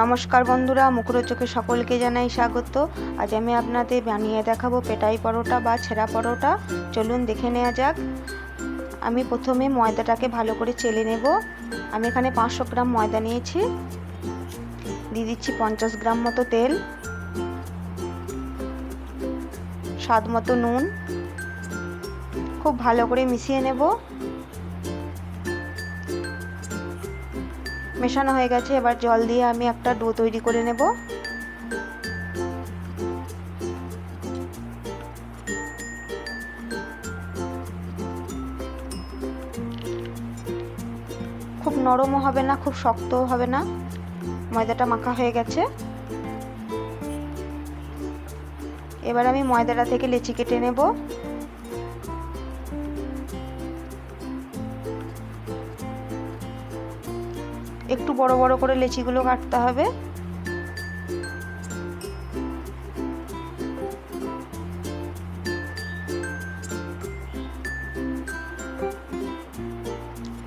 নমস্কার বন্ধুরা মুখরোচকে সকলকে জানাই স্বাগত। আজ আমি আপনাদের বানিয়ে দেখাবো পেটাই পরোটা বা ছেঁড়া পরোটা। চলুন দেখে নেওয়া যাক। আমি প্রথমে ময়দাটাকে ভালো করে চেলে নেব। আমি এখানে পাঁচশো গ্রাম ময়দা নিয়েছি। দিয়ে দিচ্ছি পঞ্চাশ গ্রাম মতো তেল। স্বাদ মতো নুন। খুব ভালো করে মিশিয়ে নেব। মেশানো হয়ে গেছে, এবার জল দিয়ে আমি একটা ডো তৈরি করে নেব। খুব নরমও হবে না, খুব শক্তও হবে না। ময়দাটা মাখা হয়ে গেছে। এবার আমি ময়দাটা থেকে লেচি কেটে নেব। একটু বড় বড় করে লেচিগুলো কাটতে হবে।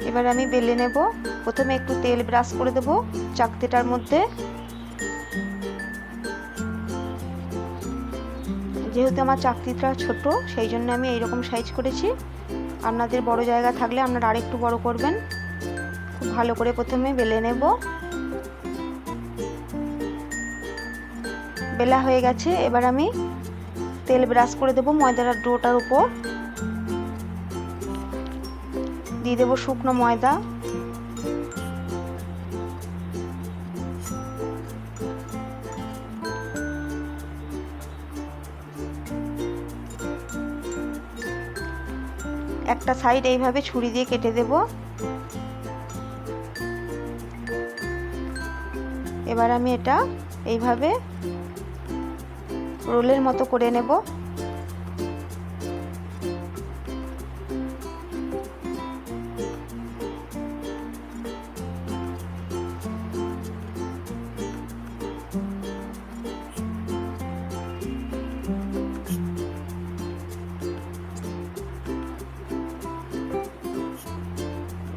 এবার আমি বেলে নেব। প্রথমে একটু তেল ব্রাশ করে দেব চাকতিটার মধ্যে। যেহেতু আমার চাকতিটা ছোট, সেই জন্য আমি এইরকম সাইজ করেছি। আপনাদের বড় জায়গা থাকলে আপনারা আরেকটু বড় করবেন। ভালো করে প্রথমে বেলে নেব। বেলা হয়ে গেছে, এবার আমি তেল ব্রাশ করে দেবো ময়দার ডোটার উপর। দিয়ে দেবো শুকনো ময়দা। একটা সাইড এইভাবে ছুরি দিয়ে কেটে দেব। এবার আমি এটা এইভাবে রোলের মতো করে নেব।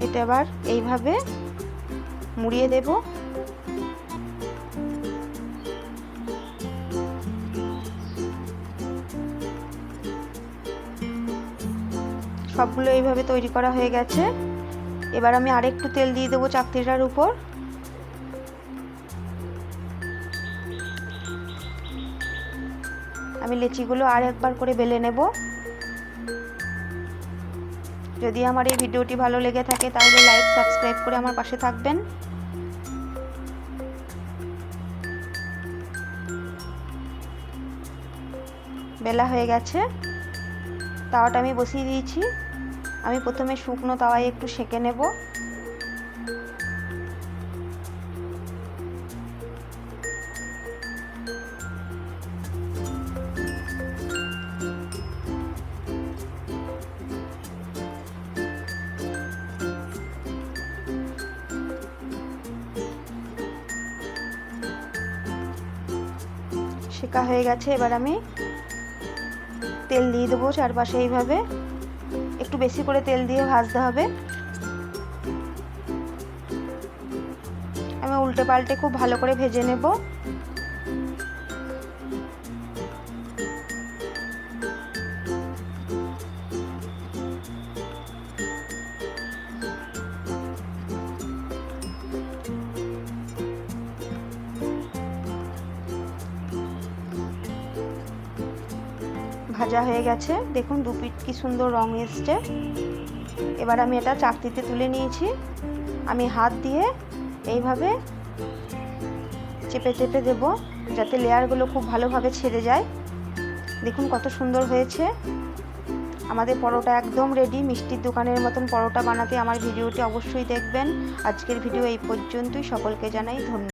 এটা এবার এইভাবে মুড়িয়ে দেব। সবগুলো এইভাবে তৈরি করা হয়ে গেছে। এবার আমি আরেকটু তেল দিয়ে দেবো চাকতিটার উপর। আমি লেচিগুলো আর একবার করে বেলে নেব। যদি আমার এই ভিডিওটি ভালো লেগে থাকে, তাহলে লাইক, সাবস্ক্রাইব করে আমার পাশে থাকবেন। বেলা হয়ে গেছে। তাওয়াটা আমি বসিয়ে দিয়েছি। আমি প্রথমে শুকনো তাওয়ায় একটু সেঁকে নেব। শেখা হয়ে গেছে, এবার আমি তেল দিয়ে দেবো চারপাশে এইভাবে। একটু বেশি করে তেল দিয়ে ভাজতে হবে। আমি উল্টে পাল্টে খুব ভালো করে ভেজে নেব। ভাজা হয়ে গেছে। দেখুন দু পিঠ কি সুন্দর রং এসছে। এবার আমি এটা চাকতিতে তুলে নিয়েছি। আমি হাত দিয়ে এইভাবে চেপে চেপে দেব যাতে লেয়ারগুলো খুব ভালোভাবে ছেড়ে যায়। দেখুন কত সুন্দর হয়েছে। আমাদের পরোটা একদম রেডি মিষ্টির দোকানের মতন পরোটা বানাতে আমার ভিডিওটি অবশ্যই দেখবেন। আজকের ভিডিও এই পর্যন্তই। সকলকে জানাই ধন্যবাদ।